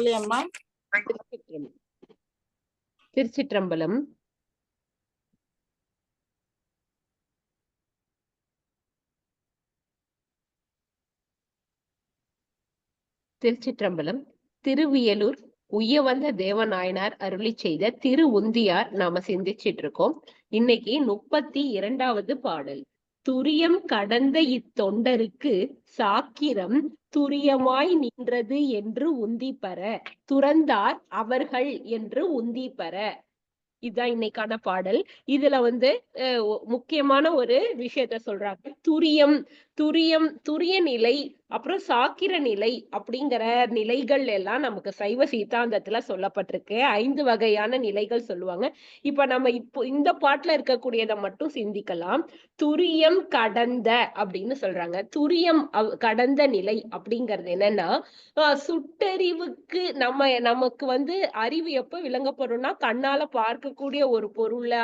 சொல்லியம்மா திருச்சிற்றம்பலம். திருச்சிற்றம்பலம். திருச்சிற்றம்பலம். திருவியலூர் உய்யவந்த தேவநாயனார் அருளி செய்த திரு உந்தியார் நாம சிந்திச்சிட்டு இருக்கோம். இன்னைக்கு முப்பத்தி இரண்டாவது பாடல். துரியம் கடந்த இத்தொண்டருக்கு சாக்கிரம் துரியமாய் நின்றது என்று உந்தி பெற துறந்தார் அவர்கள் என்று உந்தி பெற இதுதான் இன்னைக்கான பாடல். இதுல வந்து முக்கியமான ஒரு விஷயத்த சொல்றாங்க. துரியம் துரியம் துரிய நிலை அப்புறம் சாக்கிர நிலை அப்படிங்கிற நிலைகள் எல்லாம் நமக்கு சைவ சித்தாந்தத்துல சொல்லப்பட்டிருக்கு. ஐந்து வகையான நிலைகள் சொல்லுவாங்க. இப்ப நம்ம இப்போ இந்த பாட்டுல இருக்கக்கூடியதை மட்டும் சிந்திக்கலாம். துரியம் கடந்த அப்படின்னு சொல்றாங்க. துரியம் கடந்த நிலை அப்படிங்கிறது என்னன்னா ஆஹ் சுட்டறிவுக்கு நம்ம நமக்கு வந்து அறிவு எப்ப விளங்கப்படும்னா கண்ணால பார்க்கக்கூடிய ஒரு பொருளை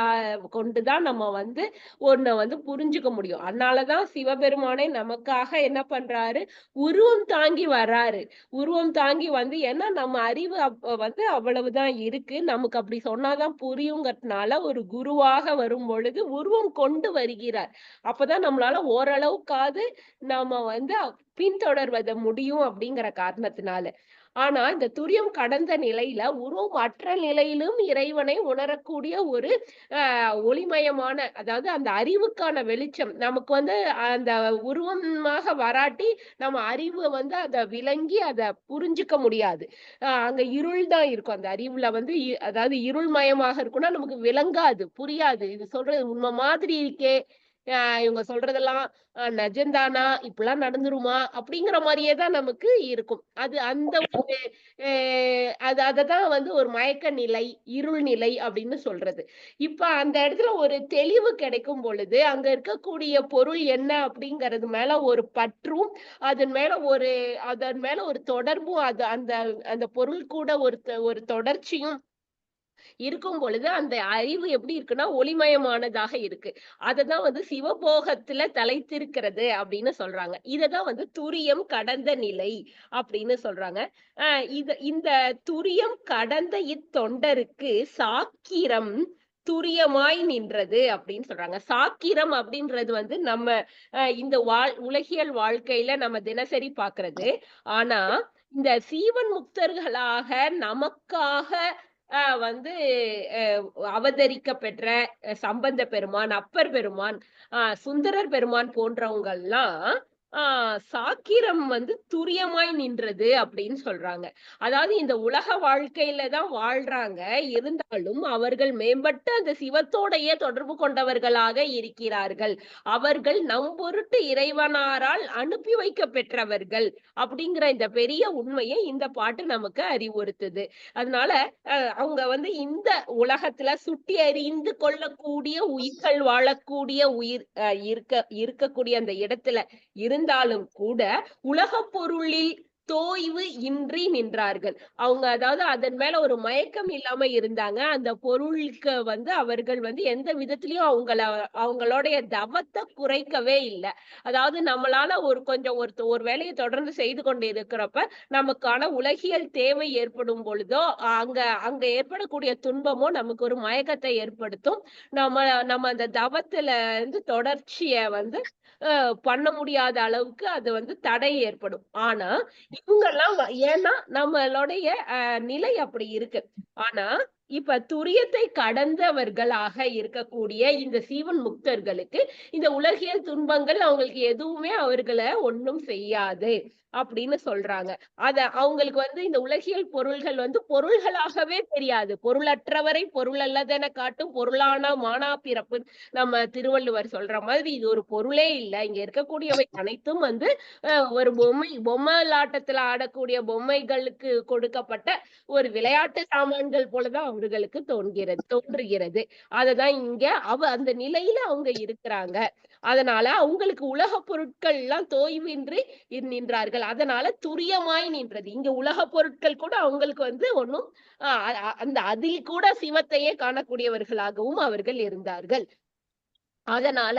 கொண்டுதான் நம்ம வந்து ஒன்ன வந்து புரிஞ்சுக்க முடியும். அதனாலதான் சிவபெருமானே நமக்காக என்ன பண்றாரு? உருவம் தாங்கி வர்றாரு. உருவம் தாங்கி வந்து ஏன்னா நம்ம அறிவு வந்து அவ்வளவுதான் இருக்கு. நமக்கு அப்படி சொன்னாதான் புரியுங்கிறதுனால ஒரு குருவாக வரும் பொழுது உருவம் கொண்டு வருகிறார். அப்பதான் நம்மளால ஓரளவுக்காவது நாம வந்து பின்தொடர்வத முடியும் அப்படிங்கிற காரணத்தினால. ஆனா இந்த துரியம் கடந்த நிலையில உருவம் அற்ற நிலையிலும் இறைவனை உணரக்கூடிய ஒரு ஒளிமயமான அதாவது அந்த அறிவுக்கான வெளிச்சம் நமக்கு வந்து அந்த உருவமாக வராட்டி நம்ம அறிவு வந்து அதை விளங்கி அதை புரிஞ்சுக்க முடியாது. அங்க இருள் தான் இருக்கும். அந்த அறிவுல வந்து இ- அதாவது இருள்மயமாக இருக்கும்னா நமக்கு விளங்காது புரியாது. இது சொல்றது உண்மை மாதிரி இருக்கே. இவங்க சொல்றதெல்லாம் ஆஹ் நிஜம்தானா இப்படிலாம் நடந்துருமா அப்படிங்கிற மாதிரியே தான் நமக்கு இருக்கும். அது அந்த ஒரு ஆஹ் அது அததான் வந்து ஒரு மயக்க நிலை இருள் நிலை அப்படின்னு சொல்றது. இப்ப அந்த இடத்துல ஒரு தெளிவு கிடைக்கும் பொழுது அங்க இருக்கக்கூடிய பொருள் என்ன அப்படிங்கிறது மேல ஒரு பற்றும் அதன் மேல ஒரு அதன் மேல ஒரு தொடர்பும் அது அந்த அந்த பொருள் கூட ஒரு தொ- ஒரு தொடர்ச்சியும் இருக்கும் பொழுது அந்த அறிவு எப்படி இருக்குன்னா ஒளிமயமானதாக இருக்கு. அததான் வந்து சிவபோகத்துல தலைத்திருக்கிறது அப்படின்னு சொல்றாங்க. இததான் வந்து துரியம் கடந்த நிலை அப்படின்னு சொல்றாங்க. ஆஹ் இது இந்த துரியம் கடந்த இத்தொண்டருக்கு சாக்கிரம் துரியமாய் நின்றது அப்படின்னு சொல்றாங்க. சாக்கிரம் அப்படின்றது வந்து நம்ம இந்த வாழ் உலகியல் வாழ்க்கையில நம்ம தினசரி பாக்குறது ஆனா இந்த சீவன் முக்தர்களாக நமக்காக வந்து அஹ் அவதரிக்க பெற்ற அஹ் சம்பந்த பெருமான் அப்பர் பெருமான் ஆஹ் சுந்தரர் பெருமான் போன்றவங்கெல்லாம் ஆஹ் சாக்கிரம் வந்து துரியமாய் நின்றது அப்படின்னு சொல்றாங்க. அதாவது இந்த உலக வாழ்க்கையில தான் வாழ்றாங்க. இருந்தாலும் அவர்கள் மேம்பட்ட அந்த சிவத்தோடைய தொடர்பு கொண்டவர்களாக இருக்கிறார்கள். அவர்கள் நம் பொருட்டு இறைவனாரால் அனுப்பி வைக்க பெற்றவர்கள் அப்படிங்கிற இந்த பெரிய உண்மையை இந்த பாட்டு நமக்கு அறிவுறுத்துது. அதனால அஹ் அவங்க வந்து இந்த உலகத்துல சுட்டி அறிந்து கொள்ளக்கூடிய உயிர்கள் வாழக்கூடிய உயிர் இருக்க இருக்கக்கூடிய அந்த இடத்துல இருந்து இருந்தாலும் கூட உலக பொருளில் தோய்வு இன்றி நின்றார்கள். அவங்க அதாவது அதன் மேல ஒரு மயக்கம் இல்லாம இருந்தாங்க. அந்த பொருளுக்கு வந்து அவர்கள் வந்து எந்த விதத்திலயும் அவங்கள அவங்களுடைய தவத்தை குறைக்கவே இல்லை. அதாவது நம்மளால ஒரு கொஞ்சம் ஒரு ஒரு வேலையை தொடர்ந்து செய்து கொண்டு இருக்கிறப்ப நமக்கான உலகியல் தேவை ஏற்படும் பொழுதோ அங்க அங்க ஏற்படக்கூடிய துன்பமோ நமக்கு ஒரு மயக்கத்தை ஏற்படுத்தும். நம்ம நம்ம அந்த தவத்துல இருந்து தொடர்ச்சிய வந்து பண்ண முடியாத அளவுக்கு அது வந்து தடை ஏற்படும். ஆனா இவங்கெல்லாம் ஏன்னா நம்மளுடைய அஹ், நிலை அப்படி இருக்கு. ஆனா இப்ப துரியத்தை கடந்தவர்களாக இருக்கக்கூடிய இந்த சீவன் முக்தர்களுக்கு இந்த உலகியல் துன்பங்கள் அவங்களுக்கு எதுவுமே அவர்களை ஒண்ணும் செய்யாது அப்படின்னு சொல்றாங்க. அத அவங்களுக்கு வந்து இந்த உலகியல் பொருள்கள் வந்து பொருள்களாகவே தெரியாது. பொருளற்றவரை பொருள் அல்லதென காட்டும் பொருளானா மானா பிறப்பு நம்ம திருவள்ளுவர் சொல்ற மாதிரி இது ஒரு பொருளே இல்லை. இங்க இருக்கக்கூடியவை அனைத்தும் வந்து ஒரு பொம்மை பொம்மலாட்டத்துல ஆடக்கூடிய பொம்மைகளுக்கு கொடுக்கப்பட்ட ஒரு விளையாட்டு சாமான்கள் போலதான் அவர்களுக்கு தோன்கிறது தோன்றுகிறது. அததான் இங்க அவ அந்த நிலையில அவங்க இருக்கிறாங்க. அதனால அவங்களுக்கு உலக பொருட்கள் எல்லாம் தோய்வின்றி நின்றார்கள். அதனால துரியமாய் நின்றது. இங்க உலக பொருட்கள் கூட அவங்களுக்கு வந்து ஒன்னும் அந்த அதில் கூட சிவத்தையே காணக்கூடியவர்களாகவும் அவர்கள் இருந்தார்கள். அதனால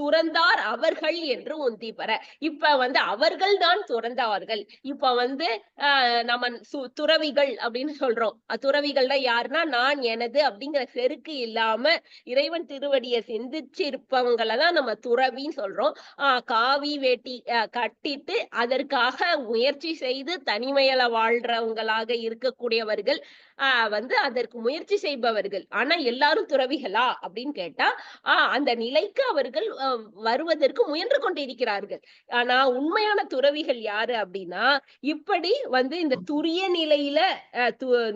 துறந்தார் அவர்கள் என்று உந்தி பெற. இப்ப வந்து அவர்கள் தான் துறந்தார்கள். இப்ப வந்து ஆஹ் நம்ம சு- துறவிகள் அப்படின்னு சொல்றோம். அஹ் துறவிகள்னா யாருன்னா நான் எனது அப்படிங்கிற செருக்கு இல்லாம இறைவன் திருவடியை சிந்திச்சிருப்பவங்களை தான் நம்ம துறவின்னு சொல்றோம். ஆஹ் காவி வேட்டி ஆஹ் கட்டிட்டு அதற்காக முயற்சி செய்து தனிமையில வாழ்றவங்களாக இருக்கக்கூடியவர்கள் ஆஹ் வந்து அதற்கு முயற்சி செய்பவர்கள். ஆனா எல்லாரும் துறவிகளா? அப்படின்னு கேட்டா ஆஹ் அந்த நிலைக்கு அவர்கள் வருவதற்கு முயன்று கொண்டிருக்கிறார்கள். ஆனா உண்மையான துறவிகள் யாரு அப்படின்னா இப்படி வந்து இந்த துரிய நிலையில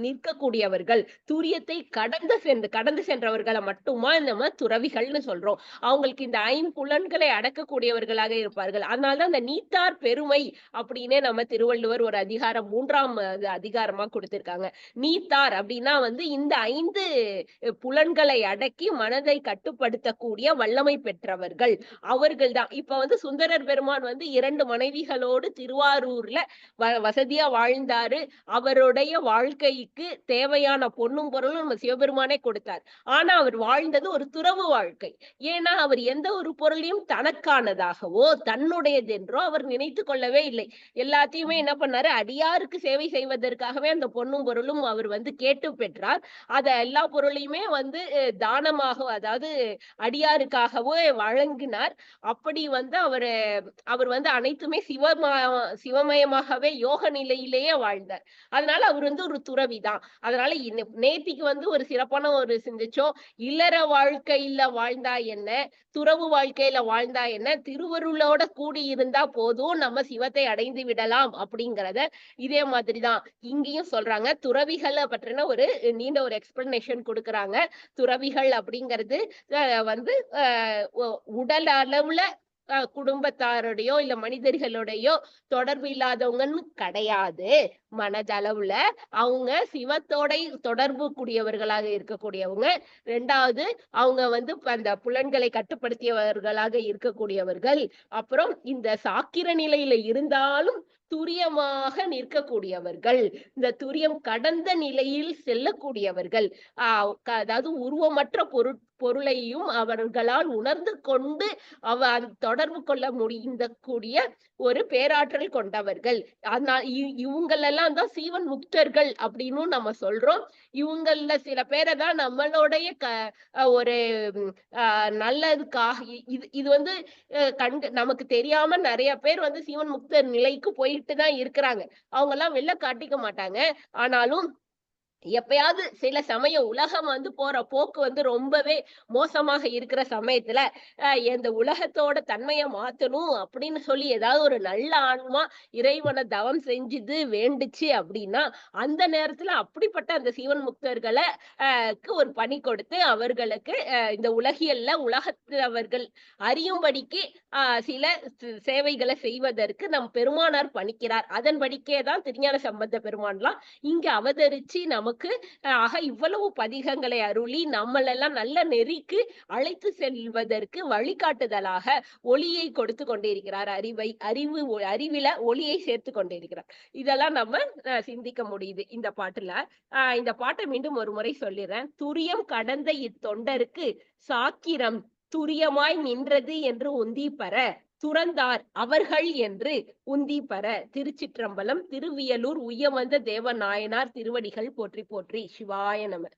நிற்கக்கூடியவர்கள். துரியத்தை கடந்து சென்று கடந்து சென்றவர்களை மட்டுமா நம்ம துறவிகள்னு சொல்றோம். அவங்களுக்கு இந்த ஐம்புலன்களை அடக்கக்கூடியவர்களாக இருப்பார்கள். அதனாலதான் அந்த நீத்தார் பெருமை அப்படின்னே நம்ம திருவள்ளுவர் ஒரு அதிகாரம் மூன்றாம் அது அதிகாரமா கொடுத்திருக்காங்க. நீ நீத்தார் அப்படின்னா வந்து இந்த ஐந்து புலன்களை அடக்கி மனதை கட்டுப்படுத்தக்கூடிய வல்லமை பெற்றவர்கள் அவர்கள் தான். இப்ப வந்து சுந்தரர் பெருமான் வந்து இரண்டு மனைவிகளோடு திருவாரூர்ல வசதியா வாழ்ந்தாரு. அவருடைய வாழ்க்கைக்கு தேவையான பொண்ணும் பொருளும் நம்ம சிவபெருமானே கொடுத்தார். ஆனா அவர் வாழ்ந்தது ஒரு துறவு வாழ்க்கை. ஏன்னா அவர் எந்த ஒரு பொருளையும் தனக்கானதாகவோ தன்னுடையதென்றோ அவர் நினைத்து கொள்ளவே இல்லை. எல்லாத்தையுமே என்ன பண்ணாரு? அடியாருக்கு சேவை செய்வதற்காகவே அந்த பொண்ணும் பொருளும் அவர் வந்து கேட்டு பெற்றார். அத எல்லா பொருளையுமே வந்து தானமாக அதாவது அடியாருக்காகவே வழங்கினார். அப்படி வந்து அவர் அவர் வந்து அனைத்துமே சிவமா சிவமயமாகவே யோக நிலையிலேயே வாழ்ந்தார். அதனால அவர் வந்து ஒரு துறவிதான். அதனால நேத்திக்கு வந்து ஒரு சிறப்பான ஒரு சிந்திச்சோம் இல்லற வாழ்க்கையில வாழ்ந்தா என்ன துறவு வாழ்க்கையில வாழ்ந்தா என்ன திருவருளோட கூடி இருந்தா போதும் நம்ம சிவத்தை அடைந்து விடலாம் அப்படிங்கறத இதே மாதிரிதான் இங்கேயும் சொல்றாங்க. துறவிகளை பற்றின ஒரு நீண்ட ஒரு எக்ஸ்பிளனேஷன் கொடுக்கறாங்க. துறவிகள் அப்படிங்கிறது வந்து உடல் அளவுல குடும்பத்தாரோடையோ இல்ல மனிதர்களோடையோ தொடர்பு இல்லாதவங்கன்னு கிடையாது. மனதளவுல அவங்க சிவத்தோட தொடர்பு கூடியவர்களாக இருக்கக்கூடியவங்க. ரெண்டாவது அவங்க வந்து அந்த புலன்களை கட்டுப்படுத்தியவர்களாக இருக்கக்கூடியவர்கள். அப்புறம் இந்த சாக்கிர நிலையில இருந்தாலும் துரியமாக நிற்கக்கூடியவர்கள். இந்த துரியம் கடந்த நிலையில் செல்லக்கூடியவர்கள். ஆஹ் அதாவது உருவமற்ற பொருட் பொருளையும் அவர்களால் உணர்ந்து கொண்டு அவ தொடர்பு கொள்ள முடிந்த கூடிய ஒரு பேராற்றல் கொண்டவர்கள். ஆனால் இ- இவங்களெல்லாம் தான் சீவன் முக்தர்கள் அப்படின்னு நம்ம சொல்றோம். இவங்கள சில பேரை தான் நம்மளுடைய க ஒரு ஆஹ் நல்லதுக்காக இது இது வந்து அஹ் கண்டு நமக்கு தெரியாம நிறைய பேர் வந்து சீவன் முக்தர் நிலைக்கு போய் போயிட்டு தான் இருக்கிறாங்க. அவங்க எல்லாம் வெளில காட்டிக்க மாட்டாங்க. ஆனாலும் எப்பயாவது சில சமயம் உலகம் வந்து போற போக்கு வந்து ரொம்பவே மோசமாக இருக்கிற சமயத்துல இந்த உலகத்தோட தன்மையை மாத்தணும் அப்படின்னு சொல்லி ஏதாவது ஒரு நல்ல ஆன்மா இறைவனை தவம் செஞ்சுது வேண்டுச்சு அப்படின்னா அந்த நேரத்துல அப்படிப்பட்ட அந்த சிவன் முக்தர்களை ஆஹ் ஒரு பணி கொடுத்து அவர்களுக்கு இந்த உலகியல்ல உலகத்தவர்கள் அறியும்படிக்கு ஆஹ் சில சேவைகளை செய்வதற்கு நம் பெருமானார் பணிக்கிறார். அதன்படிக்கேதான் திருஞான சம்பந்த பெருமான்லாம் இங்க அவதரிச்சு நமக்கு ஆக இவ்வளவு பதிகங்களை அருளி நம்மளெல்லாம் நல்ல நெறிக்கு அழைத்து செல்வதற்கு வழிகாட்டுதலாக ஒளியை கொடுத்து கொண்டிருக்கிறார். அறிவை அறிவு அறிவில ஒளியை சேர்த்து கொண்டிருக்கிறார். இதெல்லாம் நம்ம அஹ், சிந்திக்க முடியுது இந்த பாட்டுல. ஆஹ் இந்த பாட்டை மீண்டும் ஒரு முறை சொல்லிடுறேன் துரியம் கடந்த இத்தொண்டருக்கு சாக்கிரம் துரியமாய் நின்றது என்று உந்தி பெற துறந்தார் அவர்கள் என்று உந்தி பெற திருச்சிற்றம்பலம் திருவியலூர் உயமந்த தேவநாயனார் திருவடிகள் போற்றி போற்றி. சிவாய நமர்